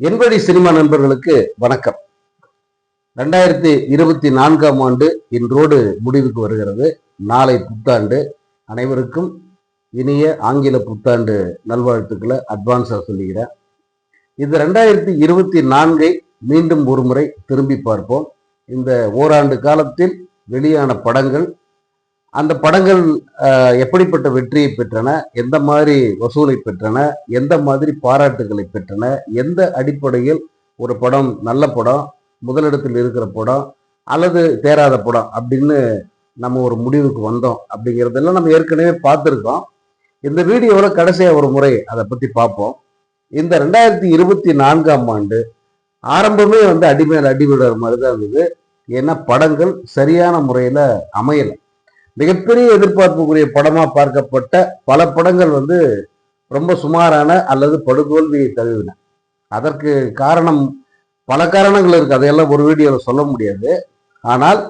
என்படி cinema நண்பர்களுக்கு வணக்கம். ரெண்டாயிரத்தி இருபத்தி நான்காம் ஆண்டு இன்றோடு முடிவுக்கு வருகிறது. நாளை புத்தாண்டு. அனைவருக்கும் இனிய ஆங்கில புத்தாண்டு நல்வாழ்த்துக்களை அட்வான்ஸாக சொல்லுகிறேன் இது ரெண்டாயிரத்தி இருபத்தி நான்கை மீண்டும் ஒரு முறை திரும்பி பார்ப்போம். இந்த ஓராண்டு காலத்தில் வெளியான படங்கள் அந்த படங்கள் எப்படிப்பட்ட வெற்றியை பெற்றன எந்த மாதிரி வசூலை பெற்றன எந்த மாதிரி பாராட்டுகளை பெற்றன எந்த அடிப்படையில் ஒரு படம் நல்ல படம் முதலிடத்தில் இருக்கிற படம் அல்லது தேராத படம் அப்படின்னு நம்ம ஒரு முடிவுக்கு வந்தோம் அப்படிங்கிறதெல்லாம் நம்ம ஏற்கனவே பார்த்துருக்கோம். இந்த வீடியோவில் கடைசியாக ஒரு முறை அதை பற்றி பார்ப்போம். இந்த ரெண்டாயிரத்தி இருபத்தி நான்காம் ஆண்டு ஆரம்பமே வந்து அடிமேல் அடிவிடுற மாதிரி தான் இருந்தது. ஏன்னா படங்கள் சரியான முறையில் அமையலை. மிகப்பெரிய எதிர்பார்ப்புக்குரிய படமா பார்க்கப்பட்ட பல படங்கள் வந்து ரொம்ப சுமாரான அல்லது படுதோல்வியை தழுவின. அதற்கு காரணம் பல காரணங்கள் இருக்கு. அதையெல்லாம் ஒரு வீடியோவில் சொல்ல முடியாது. ஆனால்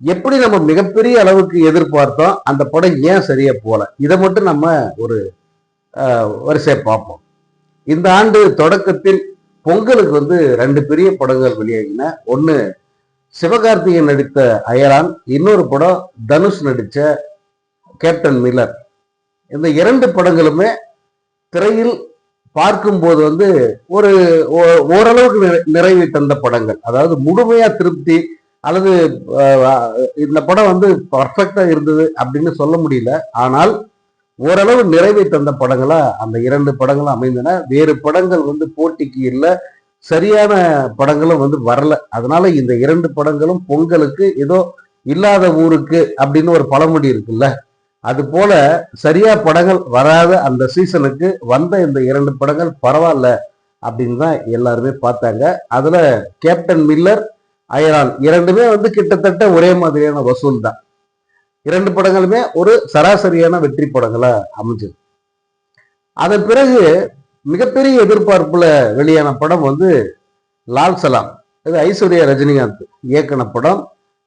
எப்படி நம்ம மிகப்பெரிய அளவுக்கு எதிர்பார்த்தோம் அந்த படம் ஏன் சரியா போல? இதை மட்டும் நம்ம ஒரு வரிசையை பார்ப்போம். இந்த ஆண்டு தொடக்கத்தில் பொங்கலுக்கு வந்து ரெண்டு பெரிய படங்கள் வெளியாகின. ஒன்று சிவகார்த்திகேயன் நடித்த அயரான் இன்னொரு படம் தனுஷ் நடித்த கேப்டன் மில்லர். இந்த இரண்டு படங்களுமே திரையில் பார்க்கும்போது வந்து ஒரு ஓ- ஓரளவுக்கு நிறை- நிறைவை தந்த படங்கள். அதாவது முழுமையா திருப்தி அல்லது இந்த படம் வந்து பர்ஃபெக்டா இருந்தது அப்படின்னு சொல்ல முடியல. ஆனால் ஓரளவு நிறைவை தந்த படங்களா அந்த இரண்டு படங்களும் அமைந்தன. வேறு படங்கள் வந்து போட்டிக்கு இல்லை. சரியான படங்களும் வந்து வரல. அதனால இந்த இரண்டு படங்களும் பொங்கலுக்கு ஏதோ இல்லாத ஊருக்கு அப்படின்னு ஒரு பழமொழி இருக்குல்ல. அது போல சரியா படங்கள் வராத அந்த சீசனுக்கு வந்த இந்த இரண்டு படங்கள் பரவாயில்ல அப்படின்னு தான் எல்லாருமே பார்த்தாங்க. அதுல கேப்டன் மில்லர் அயரான் இரண்டுமே வந்து கிட்டத்தட்ட ஒரே மாதிரியான வசூல் தான். இரண்டு படங்களுமே ஒரு சராசரியான வெற்றி படங்களா அமைஞ்சது. அதன் பிறகு மிகப்பெரிய எதிர்பார்ப்புல வெளியான படம் வந்து லால் சலாம். இது ஐஸ்வர்யா ரஜினிகாந்த் இயக்குன படம்.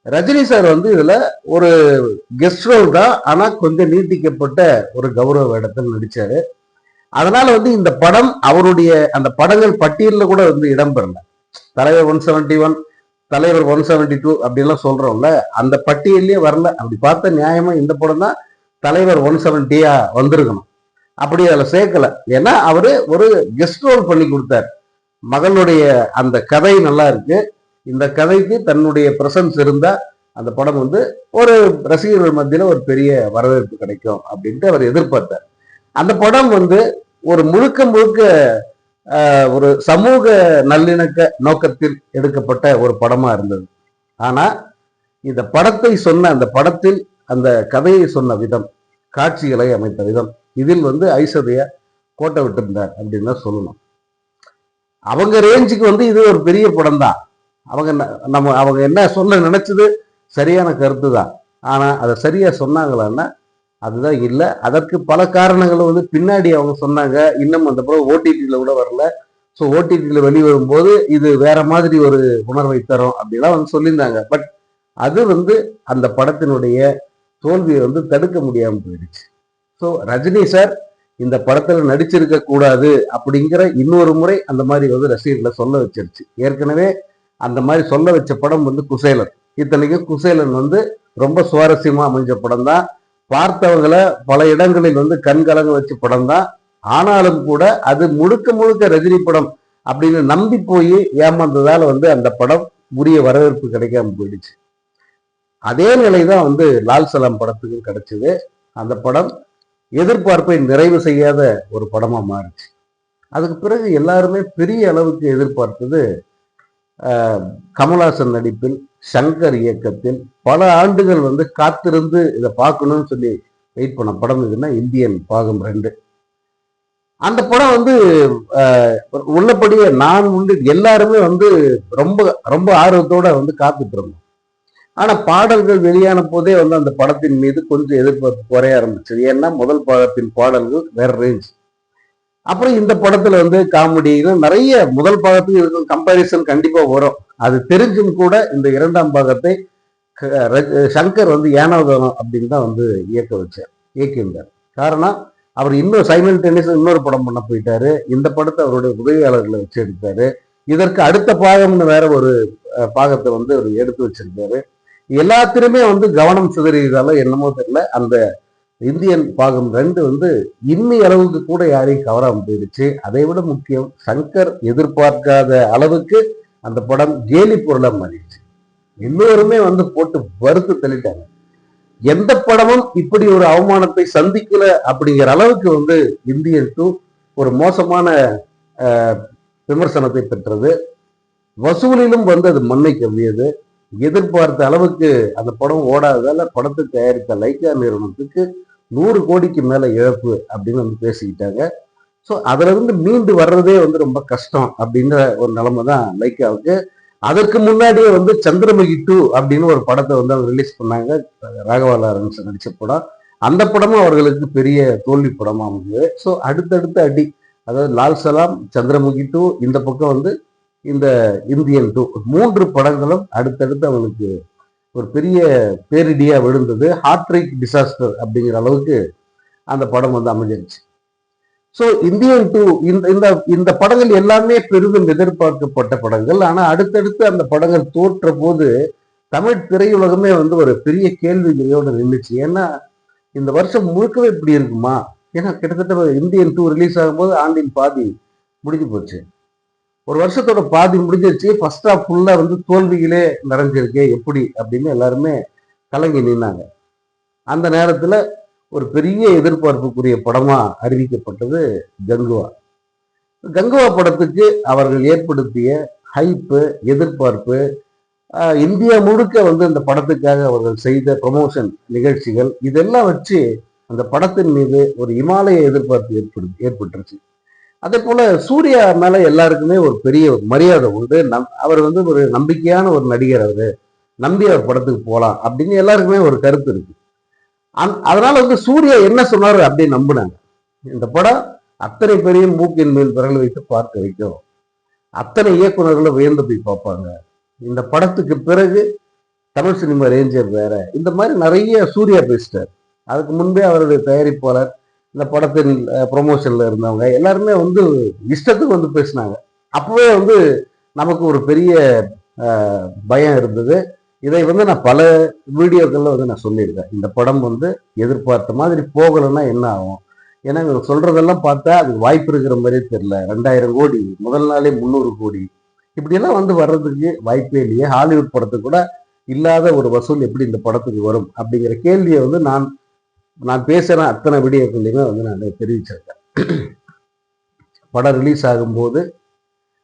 ரஜினி சார் வந்து இதுல ஒரு கெஸ்ட் ரோல் தான் ஆனா கொஞ்சம் நீட்டிக்கப்பட்ட ஒரு கௌரவ வேடத்தில் நடிச்சாரு. அதனால வந்து இந்த படம் அவருடைய அந்த படங்கள் பட்டியலில் கூட வந்து இடம்பெறல. தலைவர் ஒன் செவன்டி ஒன் தலைவர் ஒன் செவன்டி டூ அப்படின்லாம் சொல்றோம்ல அந்த பட்டியலே வரல. அப்படி பார்த்த நியாயமா இந்த படம் தான் தலைவர் ஒன் செவன்டியா வந்திருக்கணும். அப்படி அதில் சேர்க்கல. ஏன்னா அவரு ஒரு கெஸ்ட் ரோல் பண்ணி கொடுத்தார். மகளுடைய அந்த கதை நல்லா இருக்கு. இந்த கதைக்கு தன்னுடைய பிரசன்ஸ் இருந்தா அந்த படம் வந்து ஒரு ரசிகர்கள் மத்தியில ஒரு பெரிய வரவேற்பு கிடைக்கும் அப்படின்ட்டு அவர் எதிர்பார்த்தார். அந்த படம் வந்து ஒரு முழுக்க முழுக்க ஒரு சமூக நல்லிணக்க நோக்கத்தில் எடுக்கப்பட்ட ஒரு படமா இருந்தது. ஆனா இந்த படத்தை சொன்ன அந்த படத்தில் அந்த கதையை சொன்ன விதம் காட்சிகளை அமைத்த விதம் இதில் வந்து ஐஸ்வர்யா கோட்டை விட்டிருந்தார் அப்படின்னு தான் சொல்லணும். அவங்க ரேஞ்சுக்கு வந்து இது ஒரு பெரிய படம் தான் அவங்க நம்ம அவங்க என்ன சொல்ல நினைச்சது சரியான கருத்து தான் ஆனா அதை சரியா சொன்னாங்களான்னா அதுதான் இல்லை. அதற்கு பல காரணங்களும் வந்து பின்னாடி அவங்க சொன்னாங்க. இன்னும் அந்த படம் ஓடிடியில் கூட வரல. ஸோ ஓடிடியில் வெளிவரும்போது இது வேற மாதிரி ஒரு உணர்வை தரும் அப்படிலாம் வந்து சொல்லியிருந்தாங்க. பட் அது வந்து அந்த படத்தினுடைய தோல்வியை வந்து தடுக்க முடியாமல் போயிடுச்சு. ஸோ ரஜினி சார் இந்த படத்துல நடிச்சிருக்க கூடாது அப்படிங்கிற இன்னொரு முறை அந்த மாதிரி வந்து ரசிகர்களை சொல்ல வச்சிருச்சு. ஏற்கனவே அந்த மாதிரி சொல்ல வச்ச படம் வந்து குசேலன். இத்தனைக்கும் குசேலன் வந்து ரொம்ப சுவாரஸ்யமா அமைஞ்ச படம் தான் பார்த்தவங்களை பல இடங்களில் வந்து கண் கலங்க வச்ச படம் தான் ஆனாலும் கூட அது முழுக்க முழுக்க ரஜினி படம் அப்படின்னு நம்பி போய் ஏமாந்ததால் வந்து அந்த படம் உரிய வரவேற்பு கிடைக்காம போயிடுச்சு. அதே நிலை தான் வந்து லால் சலாம் படத்துக்கும் கிடைச்சது. அந்த படம் எதிர்பார்ப்பை நிறைவு செய்யாத ஒரு படமாக மாறுச்சு. அதுக்கு பிறகு எல்லாருமே பெரிய அளவுக்கு எதிர்பார்த்தது கமலாசன் கமல்ஹாசன் நடிப்பில் சங்கர் இயக்கத்தில் பல ஆண்டுகள் வந்து காத்திருந்து இதை பார்க்கணும்னு சொல்லி வெயிட் பண்ண படம் இதுன்னா இந்தியன் பாகம் ரெண்டு. அந்த படம் வந்து உள்ளபடியே நான் உண்டு எல்லாருமே வந்து ரொம்ப ரொம்ப ஆர்வத்தோட வந்து காத்துட்டு இருந்தோம். ஆனா பாடல்கள் வெளியான போதே வந்து அந்த படத்தின் மீது கொஞ்சம் எதிர்பார்ப்பு குறைய ஆரம்பிச்சது. ஏன்னா முதல் பாகத்தின் பாடல்கள் வேற ரேஞ்ச் அப்புறம் இந்த படத்துல வந்து காமெடி நிறைய முதல் பாகத்துக்கு இருக்கும் கம்பாரிசன் கண்டிப்பா வரும். அது தெரிஞ்சும் கூட இந்த இரண்டாம் பாகத்தை சங்கர் வந்து ஏனாவதானம் அப்படின்னு தான் வந்து இயக்க வச்சார் இயக்கியிருந்தார். காரணம் அவர் இன்னும் சைமன் டென்னிஸ் இன்னொரு படம் பண்ண போயிட்டாரு. இந்த படத்தை அவருடைய உதவியாளர்களை வச்சு எடுத்தாரு இதற்கு அடுத்த பாகம்னு வேற ஒரு பாகத்தை வந்து அவர் எடுத்து வச்சிருக்காரு. எல்லாத்திலுமே வந்து கவனம் சிதறியதால என்னமோ தெரியல. அந்த இந்தியன் பாகம் ரெண்டு வந்து இன்னி அளவுக்கு கூட யாரையும் கவராம போயிடுச்சு. அதை விட முக்கியம் சங்கர் எதிர்பார்க்காத அளவுக்கு அந்த படம் கேலி பொருளா மாறிடுச்சு. எல்லோருமே வந்து போட்டு வறுத்து தள்ளிட்டாங்க. எந்த படமும் இப்படி ஒரு அவமானத்தை சந்திக்கல அப்படிங்கிற அளவுக்கு வந்து இந்தியன் டூ ஒரு மோசமான விமர்சனத்தை பெற்றது. வசூலிலும் வந்து அது மண்ணை கவ்வியது. எதிர்பார்த்த அளவுக்கு அந்த படம் ஓடாததால படத்தை தயாரித்த லைக்கா நிறுவனத்துக்கு நூறு கோடிக்கு மேல இழப்பு அப்படின்னு வந்து பேசிக்கிட்டாங்க. ஸோ அதுலேருந்து மீண்டு வர்றதே வந்து ரொம்ப கஷ்டம் அப்படின்ற ஒரு நிலைமை தான் லைக்காவுக்கு அதற்கு முன்னாடியே வந்து சந்திரமுகி டூ அப்படின்னு ஒரு படத்தை வந்து அவங்க ரிலீஸ் பண்ணாங்க. ராகவா லாரன்ஸ் நடித்த படம். அந்த படமும் அவர்களுக்கு பெரிய தோல்வி படமாக அமைஞ்சது ஸோ அடுத்தடுத்த அடி அதாவது லால் சலாம் சந்திரமுகி டூ இந்த பக்கம் வந்து இந்த இந்தியன் டூ மூன்று படங்களும் அடுத்தடுத்து அவனுக்கு ஒரு பெரிய பேரிடியாக விழுந்தது. ஹார்ட்ரிக் டிசாஸ்டர் அப்படிங்கிற அளவுக்கு அந்த படம் வந்து அமைஞ்சிருச்சு. ஸோ இந்தியன் டூ இந்த இந்த இந்த படங்கள் எல்லாமே பெரிதும் எதிர்பார்க்கப்பட்ட படங்கள். ஆனால் அடுத்தடுத்து அந்த படங்கள் தோற்ற போது தமிழ் திரையுலகமே வந்து ஒரு பெரிய கேள்விகளோட நின்றுச்சு ஏன்னா இந்த வருஷம் முழுக்கவே இப்படி இருக்குமா? ஏன்னா கிட்டத்தட்ட இந்தியன் டூ ரிலீஸ் ஆகும்போது ஆண்டின் பாதி முடிஞ்சு போச்சு. ஒரு வருஷத்தோட பாதி முடிஞ்சிருச்சு. ஃபர்ஸ்ட் ஆஃப் ஃபுல்லாக வந்து தோல்விகளே நிறைஞ்சிருக்கு. எப்படி? அப்படின்னு எல்லாருமே கலங்கி நின்னாங்க. அந்த நேரத்தில் ஒரு பெரிய எதிர்பார்ப்புக்குரிய படமாக அறிவிக்கப்பட்டது கங்குவா. கங்குவா படத்துக்கு அவர்கள் ஏற்படுத்திய ஹைப்பு எதிர்பார்ப்பு இந்தியா முழுக்க வந்து இந்த படத்துக்காக அவர்கள் செய்த ப்ரொமோஷன் நிகழ்ச்சிகள் இதெல்லாம் வச்சு அந்த படத்தின் மீது ஒரு இமாலய எதிர்பார்ப்பு ஏற்படு ஏற்பட்டுருச்சு. அதே போல சூர்யா மேல எல்லாருக்குமே ஒரு பெரிய ஒரு மரியாதை உண்டு. நம் அவர் வந்து ஒரு நம்பிக்கையான ஒரு நடிகர் அவரு. நம்பி அவர் படத்துக்கு போகலாம் அப்படின்னு எல்லாருக்குமே ஒரு கருத்து இருக்கு. அந்- அதனால வந்து சூர்யா என்ன சொன்னாரு அப்படின்னு நம்பினாங்க. இந்த படம் அத்தனை பெரிய மூக்கின் மேல் விரல் வைத்து பார்க்க வைக்கும். அத்தனை இயக்குனர்களும் வியந்து போய் பார்ப்பாங்க. இந்த படத்துக்கு பிறகு தமிழ் சினிமா ரேஞ்சர் வேற. இந்த மாதிரி நிறைய சூர்யா பேசிட்டார். அதுக்கு முன்பே அவருடைய தயாரிப்பாளர் இந்த படத்தின் ப்ரொமோஷனில் இருந்தவங்க எல்லாருமே வந்து இஷ்டத்துக்கு வந்து பேசினாங்க. அப்போவே வந்து நமக்கு ஒரு பெரிய பயம் இருந்தது. இதை வந்து நான் பல வீடியோக்களில் வந்து நான் சொல்லியிருக்கேன். இந்த படம் வந்து எதிர்பார்த்த மாதிரி போகலைன்னா என்ன ஆகும்? ஏன்னா இவங்க சொல்கிறதெல்லாம் பார்த்தா அதுக்கு வாய்ப்பு இருக்கிற மாதிரியே தெரில ரெண்டாயிரம் கோடி முதல் நாளே முந்நூறு கோடி. இப்படியெல்லாம் வந்து வர்றதுக்கு வாய்ப்பே இல்லையே. ஹாலிவுட் படத்துக்கு கூட இல்லாத ஒரு வசூல் எப்படி இந்த படத்துக்கு வரும்? அப்படிங்கிற கேள்வியை வந்து நான் நான் பேசுகிற அத்தனை வீடியோக்கள்லையுமே வந்து நான் தெரிவிச்சிருக்கேன். படம் ரிலீஸ் ஆகும்போது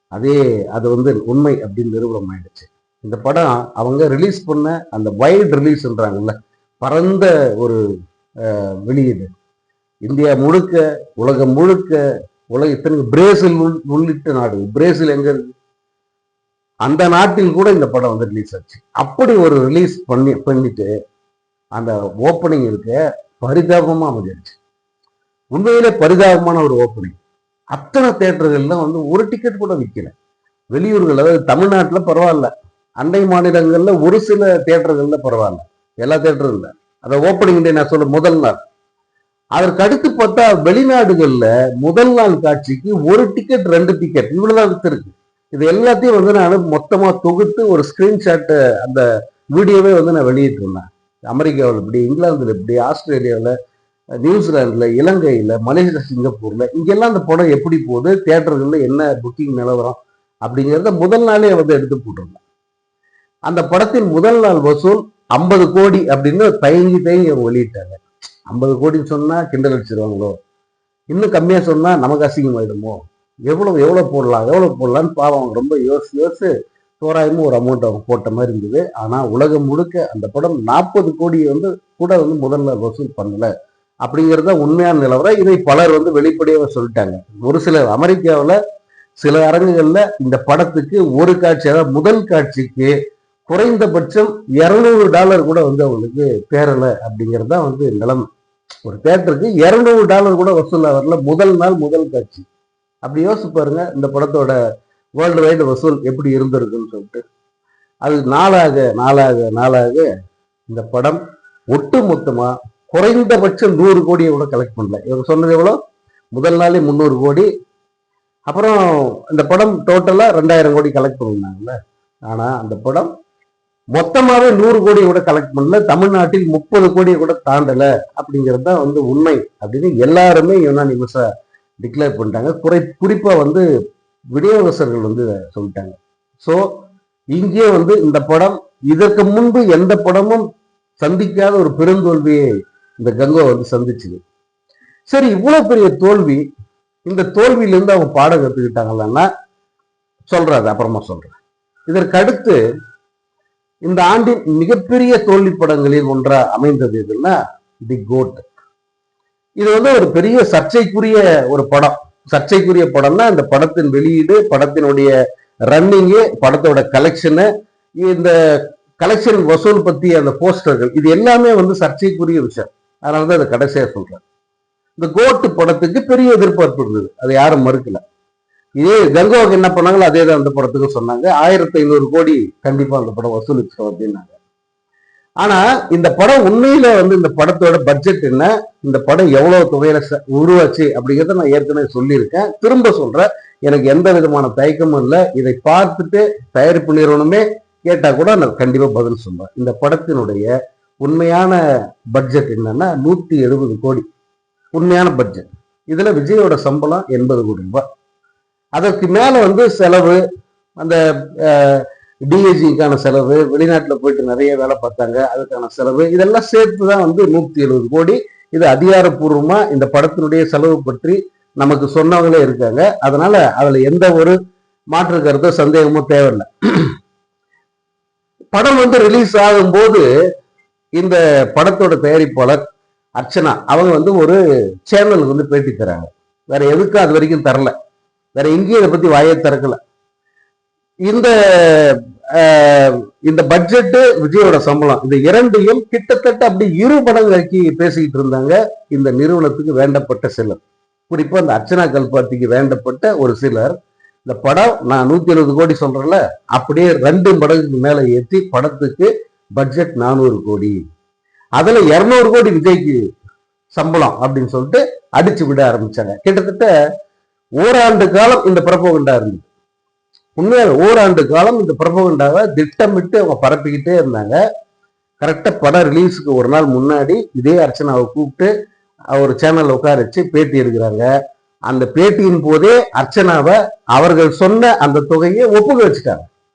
அதே அது வந்து உண்மை அப்படின்னு நிறுவனம் ஆயிடுச்சு. இந்த படம் அவங்க ரிலீஸ் பண்ண அந்த வைல்டு ரிலீஸ்ன்றாங்கல்ல பரந்த ஒரு வெளியீடு. இந்தியா முழுக்க உலகம் முழுக்க உலக இத்தனை பிரேசில் உள்- உள்ளிட்ட நாடு பிரேசில் எங்க இருக்கு? அந்த நாட்டில் கூட இந்த படம் வந்து ரிலீஸ் ஆச்சு. அப்படி ஒரு ரிலீஸ் பண்ணி பண்ணிட்டு அந்த ஓப்பனிங் இருக்க. பரிதாபமா அமைஞ்சிருச்சு. உண்மையிலே பரிதாபமான ஒரு ஓப்பனிங் அத்தனை தேட்டர்கள்லாம் வந்து ஒரு டிக்கெட் கூட விற்கல வெளியூர்கள் அதாவது தமிழ்நாட்டில் பரவாயில்ல. அண்டை மாநிலங்களில் ஒரு சில தேட்டர்கள்ல பரவாயில்ல. எல்லா தேட்டரும் இல்லை. அதை ஓப்பனிங் டே நான் சொல்ல முதல் நாள். அதற்கு அடுத்து பார்த்தா வெளிநாடுகளில் முதல் நாள் காட்சிக்கு ஒரு டிக்கெட் ரெண்டு டிக்கெட் இவ்வளோதான் வித்திருக்கு. இது எல்லாத்தையும் வந்து நான் மொத்தமாக தொகுத்து ஒரு ஸ்கிரீன்ஷாட் அந்த வீடியோவே வந்து நான் வெளியிட்டு இருந்தேன் அமெரிக்காவில் இப்படி இங்கிலாந்துல இப்படி ஆஸ்திரேலியாவில் நியூசிலாந்துல இலங்கையில மலேசியா சிங்கப்பூர்ல இங்கெல்லாம் அந்த படம் எப்படி போகுது தேட்டர்களில் என்ன புக்கிங் நிலவரம் அப்படிங்கிறத முதல் நாளே வந்து எடுத்து போட்டிருந்தேன் அந்த படத்தின் முதல் நாள் வசூல் ஐம்பது கோடி அப்படின்னு தயங்கி தயங்கி அவங்க வெளியிட்டாங்க. ஐம்பது கோடின்னு சொன்னா கிண்டல் அடிச்சிருவாங்களோ? இன்னும் கம்மியா சொன்னா நமக்கு அசிங்கமாயிடுமோ எவ்வளவு எவ்வளவு போடலாம் எவ்வளவு போடலாம்னு பாவம் அவங்க ரொம்ப யோசிச்சு யோசிச்சு தோராயமும் ஒரு அமௌண்ட் அவங்க போட்ட மாதிரி இருந்தது. ஆனால் உலகம் முழுக்க அந்த படம் நாற்பது கோடியை வந்து கூட வந்து முதல்ல வசூல் பண்ணல. அப்படிங்கிறது தான் உண்மையான நிலவரம் இதை பலர் வந்து வெளிப்படையாக சொல்லிட்டாங்க. ஒரு சிலர் அமெரிக்காவில் சில அரங்குகளில் இந்த படத்துக்கு ஒரு காட்சி அதாவது முதல் காட்சிக்கு குறைந்தபட்சம் இரநூறு டாலர் கூட வந்து அவங்களுக்கு தேரல அப்படிங்கிறது தான் வந்து நிலைமை. ஒரு தேட்டருக்கு இரநூறு டாலர் கூட வசூல் வரல முதல் நாள் முதல் காட்சி. அப்படி யோசிச்சு பாருங்க இந்த படத்தோட வேர்ல்டு வைடு வசூல் எப்படி இருந்திருக்குன்னு சொல்லிட்டு. அது நாளாக நாளாக நாளாக இந்த படம் ஒட்டு மொத்தமாக குறைந்தபட்சம் நூறு கோடியை கூட கலெக்ட் பண்ணல. இவங்க சொன்னது எவ்வளோ? முதல் நாளே முந்நூறு கோடி. அப்புறம் இந்த படம் டோட்டலாக ரெண்டாயிரம் கோடி கலெக்ட் பண்ணிருந்தாங்கல்ல. ஆனால் அந்த படம் மொத்தமாகவே நூறு கோடியை கூட கலெக்ட் பண்ணல. தமிழ்நாட்டில் முப்பது கோடியை கூட தாண்டலை அப்படிங்கிறது தான் வந்து உண்மை அப்படின்னு எல்லாருமே யுனானிமஸாக டிக்ளேர் பண்ணிட்டாங்க. குறை குறிப்பாக வந்து விநியோகஸ்தர்கள் வந்து சொல்லிட்டாங்க. ஸோ இங்கே வந்து இந்த படம் இதற்கு முன்பு எந்த படமும் சந்திக்காத ஒரு பெருந்தோல்வியை இந்த கங்கோ வந்து சந்திச்சுது. சரி இவ்வளவு பெரிய தோல்வி இந்த தோல்வியிலேருந்து அவங்க பாடம் கத்துக்கிட்டாங்களான்னா சொல்கிறாரு அப்புறமா சொல்றேன். இதற்கு அடுத்து இந்த ஆண்டின் மிகப்பெரிய தோல்வி படங்களில் ஒன்றா அமைந்தது எதுன்னா தி கோட் இது வந்து ஒரு பெரிய சர்ச்சைக்குரிய ஒரு படம். சர்ச்சைக்குரிய படம்னா இந்த படத்தின் வெளியீடு படத்தினுடைய ரன்னிங்கு படத்தோட கலெக்ஷனு இந்த கலெக்ஷன் வசூல் பற்றி அந்த போஸ்டர்கள் இது எல்லாமே வந்து சர்ச்சைக்குரிய விஷயம். அதனாலதான் அதை கடைசியாக சொல்கிறேன் இந்த கோட்டு படத்துக்கு பெரிய எதிர்பார்ப்பு இருந்தது அதை யாரும் மறுக்கல. இதே கங்கோவுக்கு என்ன பண்ணாங்களோ அதே தான் அந்த படத்துக்கு சொன்னாங்க. ஆயிரத்தி ஐநூறு கோடி கண்டிப்பாக அந்த படம் வசூலிச்சோம் அப்படின்னாங்க. ஆனா இந்த படம் உண்மையில வந்து இந்த படத்தோட பட்ஜெட் என்ன இந்த படம் எவ்வளவு தொகையில ச- உருவாச்சு அப்படிங்கிறத நான் ஏற்கனவே சொல்லியிருக்கேன். திரும்ப சொல்றேன் எனக்கு எந்த விதமான தயக்கமும் இல்லை. இதை பார்த்துட்டு தயாரிப்பு நிறுவனமே கேட்டா கூட நான் கண்டிப்பா பதில் சொல்லுவேன் இந்த படத்தினுடைய உண்மையான பட்ஜெட் என்னன்னா நூத்தி எழுபது கோடி. உண்மையான பட்ஜெட் இதுல விஜயோட சம்பளம் எண்பது கோடி ரூபாய். அதற்கு மேல வந்து செலவு அந்த டிஏஜிக்கான செலவு வெளிநாட்டில் போயிட்டு நிறைய வேலை பார்த்தாங்க அதுக்கான செலவு இதெல்லாம் சேர்த்து தான் வந்து நூத்தி எழுபது கோடி. இது அதிகாரப்பூர்வமாக இந்த படத்தினுடைய செலவு பற்றி நமக்கு சொன்னவங்களே இருக்காங்க. அதனால அதில் எந்த ஒரு மாற்று கருத்தோ சந்தேகமோ தேவையில்லை. படம் வந்து ரிலீஸ் ஆகும்போது இந்த படத்தோட தயாரிப்பாளர் அர்ச்சனா அவங்க வந்து ஒரு சேனலுக்கு வந்து பேட்டி தராங்க. வேற எதுக்கும் அது வரைக்கும் தரல. வேற எங்கேயும் இதை பத்தி வாயை திறக்கல. இந்த இந்த பட்ஜெட்டு விஜயோட சம்பளம். இந்த இரண்டையும் கிட்டத்தட்ட அப்படி இரு மடங்காக்கி பேசிக்கிட்டு இருந்தாங்க. இந்த நிறுவனத்துக்கு வேண்டப்பட்ட சிலர். குறிப்பா இந்த அர்ச்சனா கல்பாத்திக்கு வேண்டப்பட்ட ஒரு சிலர். இந்த படம் நான் நூத்தி எழுபது கோடி சொல்றேன்ல அப்படியே ரெண்டு மடங்குக்கு மேல ஏற்றி படத்துக்கு பட்ஜெட் நானூறு கோடி. அதுல இருநூறு கோடி விஜய்க்கு சம்பளம் அப்படின்னு சொல்லிட்டு அடிச்சு விட ஆரம்பிச்சாங்க. கிட்டத்தட்ட ஓராண்டு காலம் இந்த பிரபோகண்டா இருந்தது. உண்மையாக ஓராண்டு காலம் இந்த பிரபகண்டாவை திட்டமிட்டு அவங்க பரப்பிக்கிட்டே இருந்தாங்க. கரெக்டாக படம் ரிலீஸுக்கு ஒரு நாள் முன்னாடி இதே அர்ச்சனாவை கூப்பிட்டு அவர் சேனலில் உட்கார வச்சு பேட்டி எடுக்கிறாங்க. அந்த பேட்டியின் போதே அர்ச்சனாவை அவர்கள் சொன்ன அந்த தொகையை ஒப்புக்க வச்சுட்டாங்க.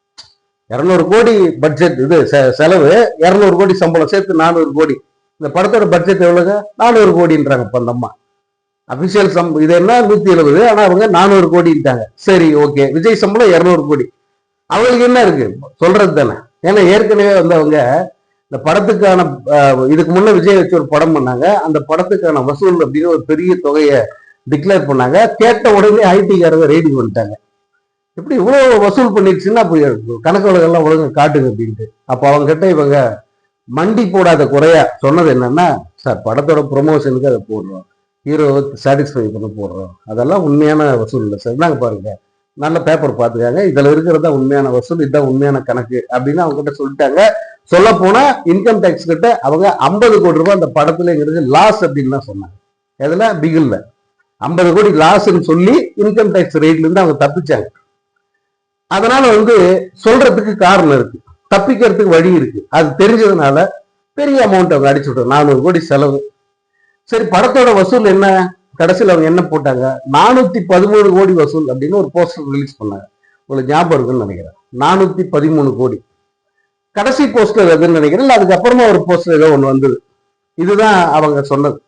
இரநூறு கோடி பட்ஜெட் இது செ- செலவு இரநூறு கோடி சம்பளம் சேர்த்து நானூறு கோடி. இந்த படத்தோட பட்ஜெட் எவ்வளோங்க நானூறு கோடின்றாங்க இப்ப அந்த அம்மா. அபிஷியல் சம் இதெல்லாம் நூத்தி எழுபது ஆனா அவங்க நானூறு கோடிட்டாங்க சரி ஓகே விஜய் சம்பளம் இருநூறு கோடி. அவங்களுக்கு என்ன இருக்கு? சொல்றது தானே. ஏன்னா ஏற்கனவே வந்து அவங்க இந்த படத்துக்கான இதுக்கு முன்னே விஜய் வச்சு ஒரு படம் பண்ணாங்க. அந்த படத்துக்கான வசூல் அப்படின்னு ஒரு பெரிய தொகையை டிக்ளேர் பண்ணாங்க. கேட்ட உடனே ஐடிக்காரங்க ரெய்டு பண்ணிட்டாங்க எப்படி இவ்வளவு வசூல் பண்ணிடுச்சுன்னா போய் கணக்கு வழக்கெல்லாம் ஒழுங்கா காட்டுங்க அப்படின்ட்டு. அப்போ அவங்க கிட்ட இவங்க மண்டி போடாத குறையா சொன்னது என்னன்னா சார் படத்தோட ப்ரொமோஷனுக்கு அதை போடுறோம். ஹீரோவை சாட்டிஸ்ஃபை பண்ண போடுறோம். அதெல்லாம் உண்மையான வசூல் இல்லை சார் நாங்கள் பாருங்கள் நல்ல பேப்பர் பார்த்துக்காங்க இதில் இருக்கிறது தான் உண்மையான வசூல் இதுதான் உண்மையான கணக்கு அப்படின்னு அவங்க கிட்ட சொல்லிட்டாங்க. சொல்ல போனா இன்கம் டேக்ஸ் கிட்ட அவங்க ஐம்பது கோடி ரூபாய் அந்த படத்துலங்கிறது லாஸ் அப்படின்னு தான் சொன்னாங்க. எதுல பிகில்ல ஐம்பது கோடி லாஸ்ன்னு சொல்லி இன்கம் டேக்ஸ் ரேட்ல இருந்து அவங்க தப்பிச்சாங்க. அதனால வந்து சொல்றதுக்கு காரணம் இருக்கு. தப்பிக்கிறதுக்கு வழி இருக்கு. அது தெரிஞ்சதுனால பெரிய அமௌண்ட் அவங்க அடிச்சு விட்டாங்க. நானூறு கோடி செலவு. சரி படத்தோட வசூல் என்ன? கடைசியில் அவங்க என்ன போட்டாங்க? நானூத்தி பதிமூணு கோடி வசூல் அப்படின்னு ஒரு போஸ்டர் ரிலீஸ் பண்ணாங்க. உங்களுக்கு ஞாபகம் இருக்குன்னு நினைக்கிறேன். நானூத்தி பதிமூணு கோடி. கடைசி போஸ்டர் எதுன்னு நினைக்கிறேன். அதுக்கப்புறமா ஒரு போஸ்டர் ஏதோ ஒன்று வந்தது. இதுதான் அவங்க சொன்னது.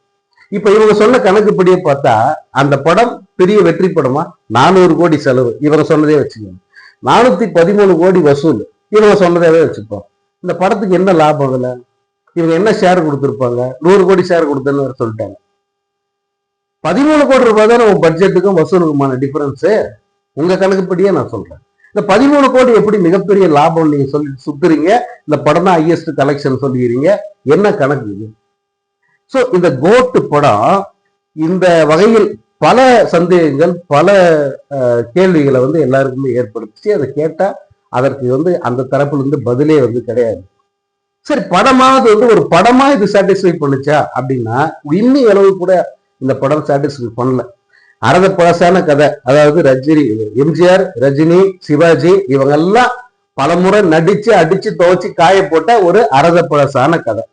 இப்ப இவங்க சொன்ன கணக்குப்படியே பார்த்தா அந்த படம் பெரிய வெற்றி படமா? நானூறு கோடி செலவு. இவங்க சொன்னதே வச்சுக்கோங்க. நானூத்தி பதிமூணு கோடி வசூல். இவங்க சொன்னதாவே வச்சுப்போம். இந்த படத்துக்கு என்ன லாபம் இல்லை இவங்க என்ன ஷேர் கொடுத்துருப்பாங்க? நூறு கோடி ஷேர் கொடுத்தேன்னு சொல்லிட்டாங்க. பதிமூணு கோடி ரூபாய் தான் உங்க பட்ஜெட்டுக்கும் வசூலுக்குமான டிஃபரன்ஸு உங்க கணக்குப்படியே நான் சொல்றேன். இந்த பதிமூணு கோடி எப்படி மிகப்பெரிய லாபம் நீங்க சொல்லி சுத்துறீங்க? இந்த படம் தான் ஹையஸ்ட் கலெக்ஷன் சொல்லிக்கிறீங்க என்ன கணக்கு இது? ஸோ இந்த கோட்டு படம் இந்த வகையில் பல சந்தேகங்கள் பல கேள்விகளை வந்து எல்லாருக்குமே ஏற்படுத்துச்சு. அதை கேட்டால் அதற்கு வந்து அந்த தரப்புலேருந்து பதிலே வந்து கிடையாது. சரி படமாவது வந்து ஒரு படமா இது சாட்டிஸ்ஃபை பண்ணுச்சா அப்படின்னா இன்னும் அளவு கூட இந்த படம் சாட்டிஸ்ஃபை பண்ணல. அரத பழசான கதை. அதாவது ரஜினி எம்ஜிஆர் ரஜினி சிவாஜி இவங்க எல்லாம் பலமுறை நடிச்சு அடிச்சு துவைச்சு காய போட்ட ஒரு அரத பழசான கதை.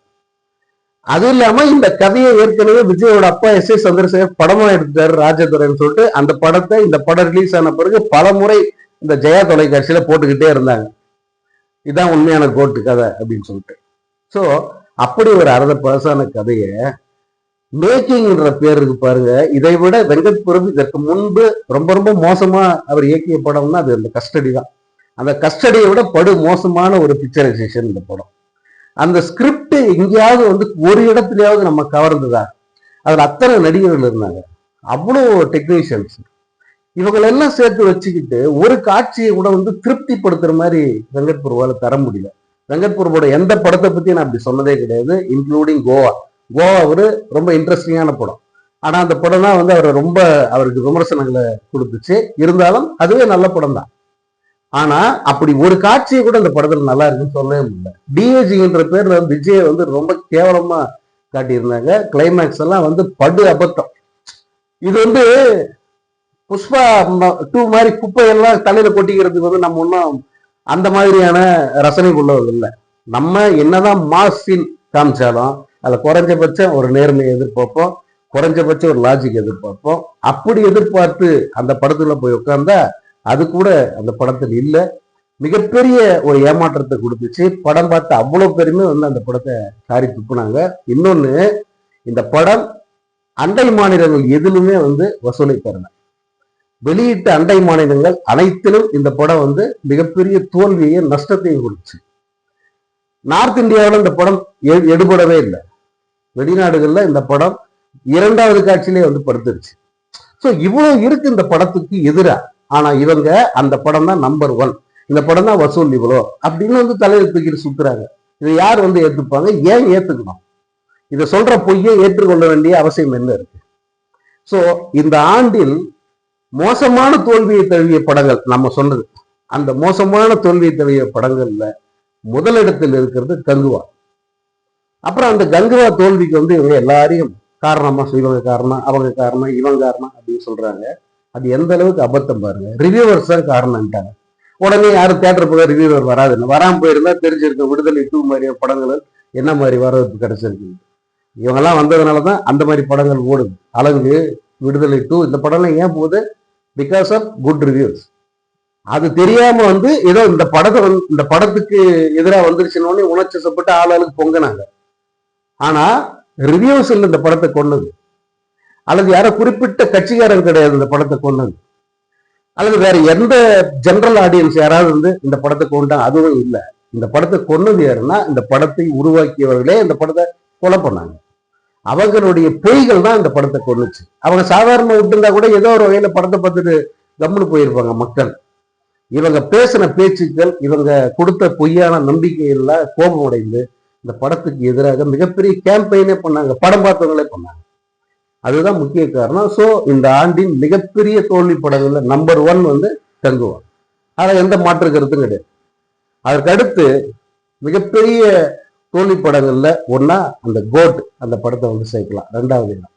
அதுவும் இல்லாம இந்த கதையை ஏற்கனவே விஜயோட அப்பா எஸ் ஏ சந்திரசேகர் படமா எடுத்தாரு ராஜதுரைன்னு சொல்லிட்டு அந்த படத்தை இந்த படம் ரிலீஸ் ஆன பிறகு பலமுறை இந்த ஜெயா தொலைக்காட்சியில போட்டுக்கிட்டே இருந்தாங்க. இதுதான் உண்மையான கோட்டு கதை அப்படின்னு சொல்லிட்டு. ஸோ அப்படி ஒரு அரத பழசான கதையை மேக்கிங்ன்ற பேர் இருக்கு பாருங்க. இதை விட வெங்கட் பிரபு இதற்கு முன்பு ரொம்ப ரொம்ப மோசமா அவர் இயக்கிய படம்னா அது அந்த கஸ்டடி தான். அந்த கஸ்டடியை விட படு மோசமான ஒரு பிக்சரைசேஷன் இந்த படம். அந்த ஸ்கிரிப்ட் எங்கேயாவது வந்து ஒரு இடத்துலயாவது நம்ம கவர்ந்ததா? அதுல அத்தனை நடிகர்கள் இருந்தாங்க. அவ்வளோ டெக்னீஷியன்ஸ் இவங்களெல்லாம் சேர்த்து வச்சுக்கிட்டு ஒரு காட்சியை கூட வந்து திருப்திப்படுத்துற மாதிரி வெங்கட் பிரபுவால தர முடியல. வெங்கட் பிரபுவோட எந்த படத்தை பத்தி நான் அப்படி சொன்னதே கிடையாது இன்க்ளூடிங் கோவா. கோவா ஒரு ரொம்ப இன்ட்ரெஸ்டிங்கான படம். ஆனா அந்த படம் தான் வந்து அவர் ரொம்ப அவருக்கு விமர்சனங்களை கொடுத்துச்சு. இருந்தாலும் அதுவே நல்ல படம் தான் ஆனா அப்படி ஒரு காட்சியை கூட அந்த படத்துல நல்லா இருக்குன்னு சொல்லவே முடியல. டிஏஜிங்கிற பேர்ல வந்து விஜயை வந்து ரொம்ப கேவலமா காட்டியிருந்தாங்க. கிளைமேக்ஸ் எல்லாம் வந்து படு அபத்தம். இது வந்து புஷ்பா டூ மாதிரி குப்பையெல்லாம் தலையில கொட்டிக்கிறதுக்கு வந்து நம்ம ஒன்றும் அந்த மாதிரியான ரசனை உள்ளவர்கள் இல்லை. நம்ம என்னதான் மாஸின் காமிச்சாலும் அதில் குறைஞ்சபட்சம் ஒரு நேர்மையை எதிர்பார்ப்போம் குறைஞ்சபட்சம் ஒரு லாஜிக் எதிர்பார்ப்போம். அப்படி எதிர்பார்த்து அந்த படத்துல போய் உட்கார்ந்தா அது கூட அந்த படத்தில் இல்லை. மிகப்பெரிய ஒரு ஏமாற்றத்தை கொடுத்துச்சு. படம் பார்த்து அவ்வளவு பேருமே வந்து அந்த படத்தை சாரி துப்புனாங்க. இன்னொன்னு இந்த படம் அண்டை மாநிலங்கள் எதிலுமே வந்து வசூலை தரல வெளியிட்ட அண்டை மாநிலங்கள் அனைத்திலும் இந்த படம் வந்து மிகப்பெரிய தோல்வியையும் நஷ்டத்தையும் கொடுத்துச்சு. நார்த் இந்தியாவில் இந்த படம் எடுபடவே இல்லை. வெளிநாடுகளில் இந்த படம் இரண்டாவது காட்சியிலே வந்து படுத்துருச்சு. ஸோ இவ்வளவு இருக்கு இந்த படத்துக்கு எதிரா? ஆனா இவங்க அந்த படம் தான் நம்பர் ஒன் இந்த படம் தான் வசூல் இவ்வளோ அப்படின்னு வந்து தலையில் தூக்கிட்டு சுத்துறாங்க. இதை யார் வந்து ஏத்துப்பாங்க? ஏன் ஏற்றுக்கணும் இதை சொல்ற பொய்யை ஏற்றுக்கொள்ள வேண்டிய அவசியம் என்ன இருக்கு? ஸோ இந்த ஆண்டில் மோசமான தோல்வியை தழுவிய படங்கள் நம்ம சொன்னது. அந்த மோசமான தோல்வியை தழுவிய படங்கள்ல முதலிடத்தில் இருக்கிறது கங்குவா. அப்புறம் அந்த கங்குவா தோல்விக்கு வந்து இவங்க எல்லாரையும் காரணமா இவங்க காரணம் அவங்க காரணம் இவங்க காரணம் அப்படின்னு சொல்றாங்க. அது எந்த அளவுக்கு அபத்தம் பாருங்க. ரிவியூவர்ஸ் தான் காரணம்ட்டாங்க. உடனே யாரும் தேட்டர் போக ரிவியூவர் வராதுன்னு வராம போயிருந்தா தெரிஞ்சிருக்க விடுதலை டூ மாதிரியான படங்கள் என்ன மாதிரி வரவேற்பு கிடைச்சிருக்கு. இவங்கெல்லாம் வந்ததுனால தான் அந்த மாதிரி படங்கள் ஓடுது. அழகு விடுதலை டூ இந்த படம்லாம் ஏன் போகுது? பிகாஸ் ஆஃப் குட் ரிவ்யூஸ் அது தெரியாம வந்து ஏதோ இந்த படத்தை வந்து இந்த படத்துக்கு எதிராக வந்துருச்சுன்னு உணர்ச்சிசப்பட்டு ஆளாளுக்கு பொங்கினாங்க. ஆனா ரிவ்யூஸ் இல்லை இந்த படத்தை கொண்டது அல்லது யாரோ குறிப்பிட்ட கட்சிக்காரர் கிடையாது இந்த படத்தை கொண்டது அல்லது வேற எந்த ஜெனரல் ஆடியன்ஸ் யாராவது வந்து இந்த படத்தை கொண்டாங்க அதுவும் இல்லை. இந்த படத்தை கொண்டது யாருன்னா இந்த படத்தை உருவாக்கியவர்களே இந்த படத்தை கொலை பண்ணாங்க. அவங்களுடைய பொய்கள் தான் இந்த படத்தை கொண்டுச்சு அவங்க சாதாரண விட்டுருந்தா கூட ஏதோ ஒரு வகையில படத்தை பார்த்துட்டு கம்முன்னு போயிருப்பாங்க மக்கள். இவங்க பேசின பேச்சுக்கள் இவங்க கொடுத்த பொய்யான நம்பிக்கையில் கோபம் அடைந்து இந்த படத்துக்கு எதிராக மிகப்பெரிய கேம்பெயினே பண்ணாங்க. படம் பார்த்தவங்களே பண்ணாங்க. அதுதான் முக்கிய காரணம். ஸோ இந்த ஆண்டின் மிகப்பெரிய தோல்வி படங்கள்ல நம்பர் ஒன் வந்து தங்குவான். அதில் எந்த மாற்று கருத்தும் கிடையாது. அதற்கடுத்து மிகப்பெரிய தோல்வி படங்கள்ல ஒன்னா அந்த கோட் அந்த படத்தை வந்து சேர்க்கலாம். ரெண்டாவது இடம்.